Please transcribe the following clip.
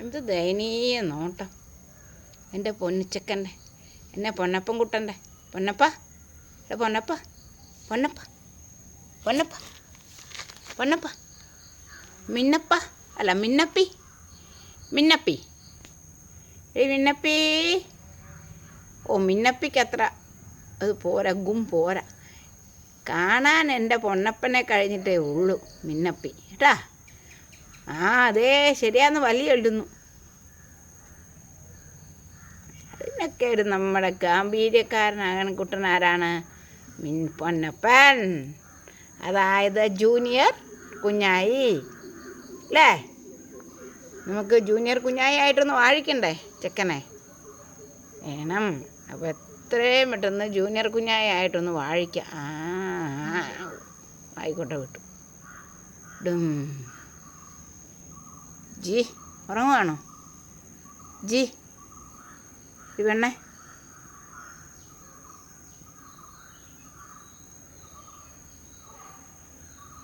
എന്ത് ദയനീയ നോട്ടം. എന്റെ പൊന്നിച്ചക്കന്റെ എന്നെ പൊന്നപ്പൻ കുട്ടന്റെ പൊന്നപ്പ എടാ പൊന്നപ്പ പൊന്നപ്പ പൊന്നപ്പ പൊന്നപ്പ. മിന്നപ്പ അല്ല മിന്നപ്പി മിന്നപ്പി. ഏ മിന്നപ്പി. ഓ മിന്നപ്പിക്ക് അത്ര അത് പോര ഗും പോര. കാണാൻ എന്റെ പൊന്നപ്പനെ കഴിഞ്ഞിട്ടേ ഉള്ളൂ മിന്നപ്പി. കേട്ടാ ആ അതേ ശരിയാന്ന് വലിയ എഴുതുന്നു അതിനൊക്കെ ഒരു നമ്മുടെ ഗാംഭീര്യക്കാരനാകണ കുട്ടൻ ആരാണ് മിൻ പൊന്നപ്പൻ. അതായത് ജൂനിയർ കുഞ്ഞായി. അല്ലേ? നമുക്ക് ജൂനിയർ കുഞ്ഞായി ആയിട്ടൊന്ന് വാഴിക്കണ്ടേ ചെക്കനെ? വേണം. അപ്പോൾ എത്രയും പെട്ടെന്ന് ജൂനിയർ കുഞ്ഞായി ആയിട്ടൊന്ന് വാഴിക്കാം. ആ. ആയിക്കോട്ടെ വിട്ടു. ഡും. ജി ഉറങ്ങുവാണോ? ജി ഈ പെണ്ണേ.